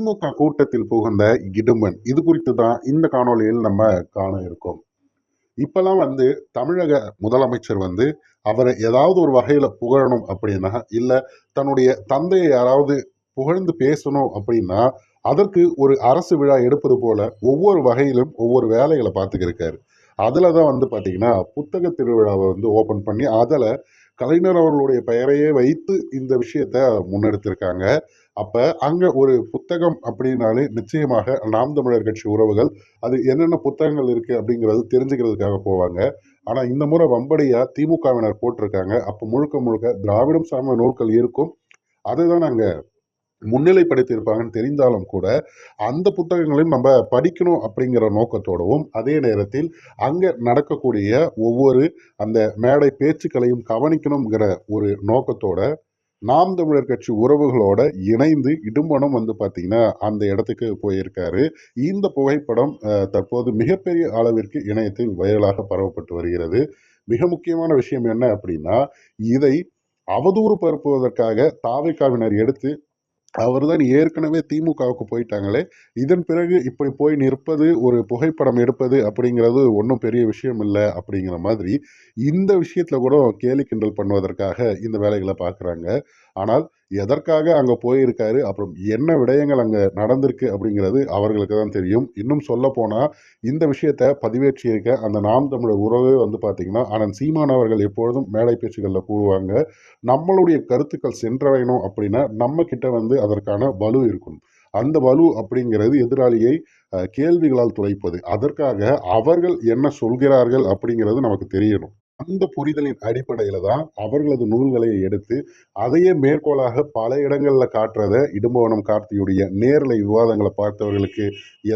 திமுக கூட்டத்தில் புகுந்த இடும்பன் இது குறித்து தான் இந்த காணொளியில் நம்ம காண இருக்கோம். இப்பெல்லாம் வந்து தமிழக முதலமைச்சர் வந்து அவரை ஏதாவது ஒரு வகையில் புகழணும் அப்படின்னா இல்லை தன்னுடைய தந்தையை யாராவது புகழ்ந்து பேசணும் அப்படின்னா அதற்கு ஒரு அரசு விழா எடுப்பது போல ஒவ்வொரு வகையிலும் ஒவ்வொரு வேலைகளை பார்த்துக்கிருக்காரு. அதில் தான் வந்து பார்த்திங்கன்னா புத்தக திருவிழாவை வந்து ஓப்பன் பண்ணி அதில் கலைஞர் அவர்களுடைய பெயரையே வைத்து இந்த விஷயத்த முன்னெடுத்திருக்காங்க. அப்போ அங்கே ஒரு புத்தகம் அப்படின்னாலே நிச்சயமாக நாம் தமிழர் கட்சி உறவுகள் அது என்னென்ன புத்தகங்கள் இருக்குது அப்படிங்கிறது தெரிஞ்சுக்கிறதுக்காக போவாங்க. ஆனால் இந்த முறை வம்படியாக திமுகவினர் போட்டிருக்காங்க. அப்போ முழுக்க முழுக்க திராவிடம் சார்ந்த நூல்கள் இருக்கும். அதை தான் நாங்கள் முன்னிலைப்படுத்தியிருப்பாங்கன்னு தெரிந்தாலும் கூட அந்த புத்தகங்களையும் நம்ம படிக்கணும் அப்படிங்கிற நோக்கத்தோடவும் அதே நேரத்தில் அங்கே நடக்கக்கூடிய ஒவ்வொரு அந்த மேடை பேச்சுக்களையும் கவனிக்கணுங்கிற ஒரு நோக்கத்தோட நாம் தமிழர் கட்சி உறவுகளோட இணைந்து இடும்பனம் வந்து பார்த்தீங்கன்னா அந்த இடத்துக்கு போயிருக்காரு. இந்த புகைப்படம் தற்போது மிகப்பெரிய அளவிற்கு இணையத்தில் வைரலாக பரவப்பட்டு வருகிறது. மிக முக்கியமான விஷயம் என்ன அப்படின்னா இதை அவதூறு பரப்புவதற்காக தாவைக்காவினர் எடுத்து அவர் தான் ஏற்கனவே திமுகவுக்கு போயிட்டாங்களே. இதன் பிறகு இப்படி போய் நிற்பது ஒரு புகைப்படம் எடுப்பது அப்படிங்கிறது ஒன்றும் பெரிய விஷயம் இல்லை அப்படிங்கிற மாதிரி இந்த விஷயத்தில் கூட கேலி கிண்டல் பண்ணுவதற்காக இந்த வேலைகளை பார்க்குறாங்க. ஆனால் எதற்காக அங்கே போயிருக்காரு? அப்புறம் என்ன விடயங்கள் அங்கே நடந்திருக்கு அப்படிங்கிறது அவர்களுக்கு தான் தெரியும். இன்னும் சொல்ல போனால் இந்த விஷயத்தை பதிவேற்றியிருக்க அந்த நாம் தமிழர் உறவே வந்து பார்த்திங்கன்னா ஆனால் சீமான் அவர்கள் எப்பொழுதும் மேடை பேச்சுகளில் கூறுவாங்க நம்மளுடைய கருத்துக்கள் சென்றடையணும் அப்படின்னா நம்ம கிட்ட வந்து அதற்கான வலு இருக்கும். அந்த வலு அப்படிங்கிறது எதிராளியை கேள்விகளால் துளைப்பது. அதற்காக அவர்கள் என்ன சொல்கிறார்கள் அப்படிங்கிறது நமக்கு தெரியணும். அந்த புரிதலின் அடிப்படையில தான் அவர்களது நூல்களை எடுத்து அதையே மேற்கோளாக பல இடங்கள்ல காட்டுறத இடும்பவனம் கார்த்தியுடைய நேரலை விவாதங்களை பார்த்தவர்களுக்கு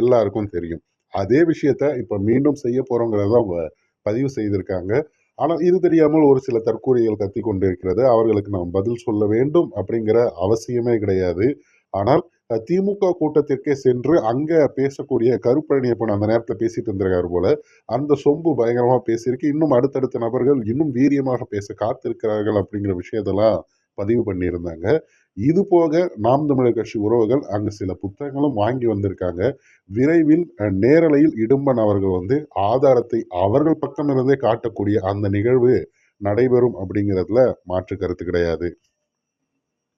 எல்லாருக்கும் தெரியும். அதே விஷயத்த இப்ப மீண்டும் செய்ய போறோங்கிறத அவங்க பதிவு செய்திருக்காங்க. ஆனால் இது தெரியாமல் ஒரு சில தற்கூறிகள் கத்தி கொண்டிருக்கிறது அவர்களுக்கு நாம் பதில் சொல்ல வேண்டும் அப்படிங்கிற அவசியமே கிடையாது. ஆனால் திமுக கூட்டத்திற்கே சென்று அங்கே பேசக்கூடிய கருப்பழனியப்பன் அந்த நேரத்தில் பேசிட்டு இருந்திருக்காரு போல. அந்த சொம்பு பயங்கரமாக பேசியிருக்கு. இன்னும் அடுத்தடுத்த நபர்கள் இன்னும் வீரியமாக பேச காத்திருக்கிறார்கள் அப்படிங்கிற விஷயத்தெல்லாம் பதிவு பண்ணியிருந்தாங்க. இது போக நாம் தமிழர் கட்சி உறவுகள் அங்கு சில புத்தகங்களும் வாங்கி வந்திருக்காங்க. விரைவில் நேரலையில் இடும்பன் அவர்கள் வந்து ஆதாரத்தை அவர்கள் பக்கம் இருந்தே காட்டக்கூடிய அந்த நிகழ்வு நடைபெறும் அப்படிங்கிறதுல மாற்று கருத்து கிடையாது.